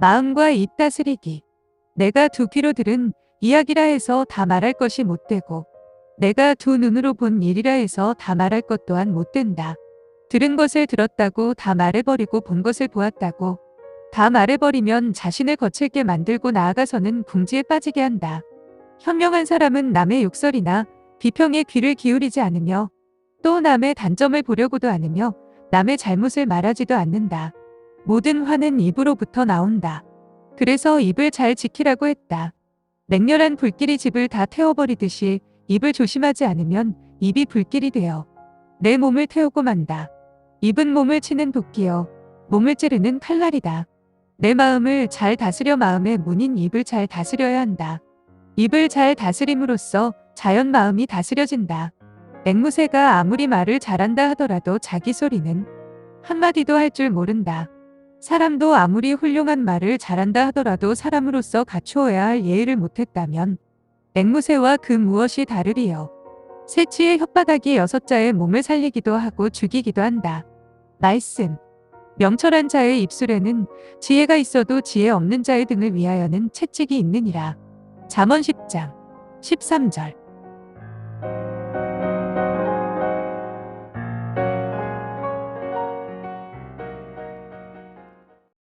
마음과 입 다스리기. 내가 두 귀로 들은 이야기라 해서 다 말할 것이 못 되고 내가 두 눈으로 본 일이라 해서 다 말할 것 또한 못 된다. 들은 것을 들었다고 다 말해버리고 본 것을 보았다고 다 말해버리면 자신을 거칠게 만들고 나아가서는 궁지에 빠지게 한다. 현명한 사람은 남의 욕설이나 비평에 귀를 기울이지 않으며 또 남의 단점을 보려고도 않으며 남의 잘못을 말하지도 않는다. 모든 화는 입으로부터 나온다. 그래서 입을 잘 지키라고 했다. 맹렬한 불길이 집을 다 태워버리듯이 입을 조심하지 않으면 입이 불길이 되어 내 몸을 태우고 만다. 입은 몸을 치는 도끼여 몸을 찌르는 칼날이다. 내 마음을 잘 다스려 마음의 문인 입을 잘 다스려야 한다. 입을 잘 다스림으로써 자연 마음이 다스려진다. 앵무새가 아무리 말을 잘한다 하더라도 자기 소리는 한마디도 할 줄 모른다. 사람도 아무리 훌륭한 말을 잘한다 하더라도 사람으로서 갖추어야 할 예의를 못했다면 앵무새와 그 무엇이 다르리요. 새치의 혓바닥이 여섯 자의 몸을 살리기도 하고 죽이기도 한다. 말씀. 명철한 자의 입술에는 지혜가 있어도 지혜 없는 자의 등을 위하여는 채찍이 있느니라. 잠언 10장 13절